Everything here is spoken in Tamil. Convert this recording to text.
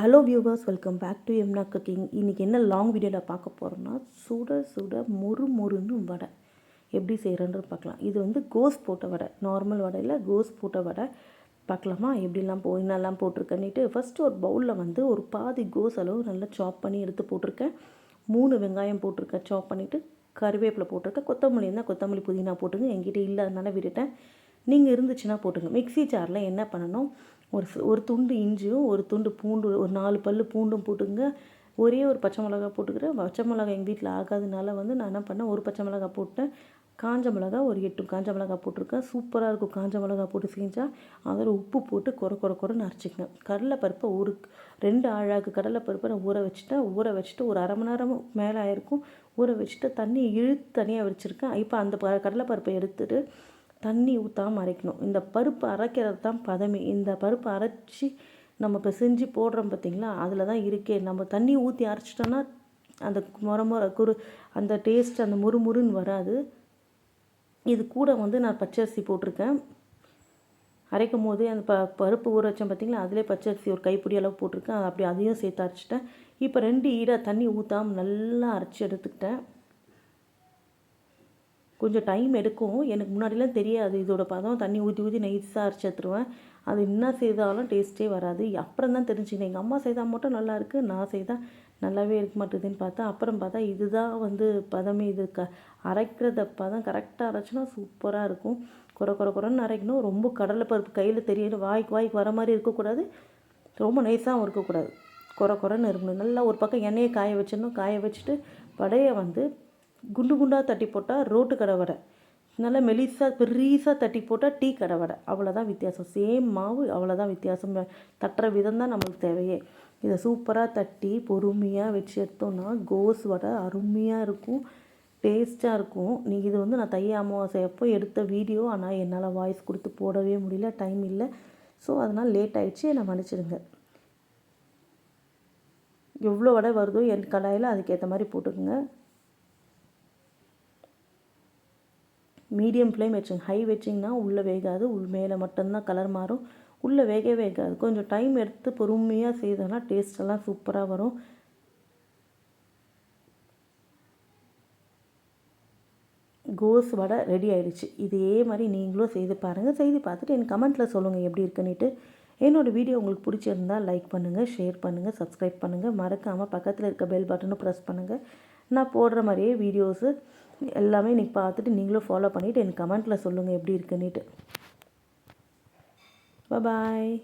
Hello viewers welcome back to எம்னா cooking இன்றைக்கி என்ன லாங் வீடியோவில் பார்க்க போகிறோன்னா சுட சுட மொறு மொறுன்னு வடை. எப்படி செய்கிறேன்னு பார்க்கலாம். இது வந்து கோஸ் போட்ட வடை. நார்மல் வடையில் கோஸ் போட்ட வடை. பார்க்கலாமா? எப்படிலாம் போ என்னெல்லாம் போட்டிருக்கேன்னுட்டு ஃபஸ்ட்டு ஒரு பவுலில் வந்து ஒரு பாதி கோஸ் அளவு நல்லா சாப் பண்ணி எடுத்து போட்டிருக்கேன். மூணு வெங்காயம் போட்டிருக்கேன். சாப் பண்ணிவிட்டு கருவேப்பிலை போட்டிருக்கேன். கொத்தமல்லி இருந்தால் கொத்தமல்லி புதினா போட்டுங்க. என்கிட்ட இல்லாதனால விட்டுட்டேன். நீங்கள் இருந்துச்சுன்னா போட்டுங்க. மிக்ஸி ஜாரில் என்ன பண்ணணும்? ஒரு ஒரு துண்டு இஞ்சியும் ஒரு துண்டு பூண்டு ஒரு நாலு பல் பூண்டும் போட்டுங்க ஒரே ஒரு பச்சை மிளகா போட்டுக்கிறேன். பச்சை மிளகா எங்கள் வீட்டில் ஆகாதனால வந்து நான் என்ன பண்ணேன் ஒரு பச்சை மிளகா போட்டேன். காஞ்ச மிளகா ஒரு எட்டு காஞ்ச மிளகா போட்டிருக்கேன். சூப்பராக இருக்கும் காஞ்ச மிளகா போட்டு செஞ்சால் அதில் உப்பு போட்டு கொர கொர கொரன்னு அரைச்சிக்கங்க. கடலைப்பருப்பை ஒரு ரெண்டு ஆழாக்கு கடலைப்பருப்பை நான் ஊற வச்சுட்டேன். ஊற வச்சுட்டு ஒரு அரை மணி நேரம் மேலே ஆயிருக்கும். ஊற வச்சுட்டு தண்ணி இழுத்து தனியாக வச்சுருக்கேன் இப்போ அந்த கடலைப்பருப்பை எடுத்துட்டு தண்ணி ஊற்றாம அரைக்கணும். இந்த பருப்பு அரைக்கிறது தான் பதமே. இந்த பருப்பு அரைச்சி நம்ம இப்போ செஞ்சு போடுறோம் பார்த்தீங்களா அதில் தான் இருக்கே. நம்ம தண்ணி ஊற்றி அரைச்சிட்டோன்னா அந்த முற முற குரு அந்த டேஸ்ட் அந்த முறுமுறுன்னு வராது. இது கூட வந்து நான் பச்சரிசி போட்டிருக்கேன். அரைக்கும் போது அந்த ப பருப்பு ஊற வச்சேன் பார்த்தீங்களா அதிலே பச்சரிசி ஒரு கைப்பிடி அளவு போட்டிருக்கேன். அப்படி அதையும் சேர்த்து அரைச்சிட்டேன். இப்போ ரெண்டு ஈடாக தண்ணி ஊற்றாமல் நல்லா அரைச்சி எடுத்துக்கிட்டேன். கொஞ்சம் டைம் எடுக்கும். எனக்கு முன்னாடிலாம் தெரியாது. இதோட பதம் தண்ணி ஊற்றி ஊற்றி நைஸாக அரைச்சத்துருவேன் அது என்ன செய்தாலும் டேஸ்ட்டே வராது. அப்புறம் தான் தெரிஞ்சுக்கினேன். எங்கள் அம்மா செய்தால் மட்டும் நல்லாயிருக்கு நான் செய்தால் நல்லாவே இருக்க மாட்டேதுன்னு பார்த்தா அப்புறம் பார்த்தா இதுதான் வந்து பதமே. இது க அரைக்கிறத பதம் கரெக்டாக அரைச்சினா சூப்பராக இருக்கும். குறை குறை குறைன்னு அரைக்கணும். ரொம்ப கடலைப்பருப்பு கையில் தெரியணும் வாய்க்கு வாய்க்கு வர மாதிரி இருக்கக்கூடாது. ரொம்ப நைஸாகவும் இருக்கக்கூடாது. குறை குறைன்னு இருக்கணும். நல்லா ஒரு பக்கம் எண்ணெயை காய வச்சிடணும். காய வச்சுட்டு வடையை வந்து குண்டு குண்டாக தட்டி போட்டால் ரோட்டு கடை வடை. நல்லா மெலிசாக பெருசாக தட்டி போட்டால் டீ கடை வடை. அவ்வளோதான் வித்தியாசம். சேம் மாவு அவ்வளோதான் வித்தியாசம். தட்டுற விதம் தான் நம்மளுக்கு தேவையே. இதை சூப்பராக தட்டி பொறுமையாக வச்சு எடுத்தோம்னா கோஸ் வடை அருமையாக இருக்கும். டேஸ்ட்டாக இருக்கும். நீங்கள் இது வந்து நான் தைய அமாவாசை அப்போ எடுத்த வீடியோ ஆனால் என்னால் வாய்ஸ் கொடுத்து போடவே முடியல டைம் இல்லை. ஸோ அதனால் லேட் ஆகிடுச்சு என்னை மன்னிச்சிடுங்க. எவ்வளோ வடை வருதோ என் கடாயில் அதுக்கேற்ற மாதிரி போட்டுக்கோங்க. மீடியம் ஃப்ளேம் வச்சுங்க. ஹை வச்சிங்கன்னா உள்ளே வேகாது உள் மேலே மட்டும்தான் கலர் மாறும். உள்ளே வேகவே வேகாது. கொஞ்சம் டைம் எடுத்து பொறுமையாக செய்தோன்னா டேஸ்டெல்லாம் சூப்பராக வரும். கோஸ் வடை ரெடி ஆயிடுச்சு. இதே மாதிரி நீங்களும் செய்து பாருங்கள் செய்து பார்த்துட்டு எனக்கு கமெண்ட்டில் சொல்லுங்கள் எப்படி இருக்குன்னுட்டு. என்னோடய வீடியோ உங்களுக்கு பிடிச்சிருந்தா லைக் பண்ணுங்கள் ஷேர் பண்ணுங்கள் சப்ஸ்கிரைப் பண்ணுங்கள் மறக்காமல் பக்கத்தில் இருக்க பெல் பட்டனும் ப்ரெஸ் பண்ணுங்கள் நான் போடுற மாதிரியே வீடியோஸு எல்லாமே இன்றைக்கி பார்த்துட்டு நீங்களும் ஃபாலோ பண்ணிவிட்டு எனக்கு கமெண்ட்டில் சொல்லுங்கள் எப்படி இருக்குன்னுட்டு. பாய்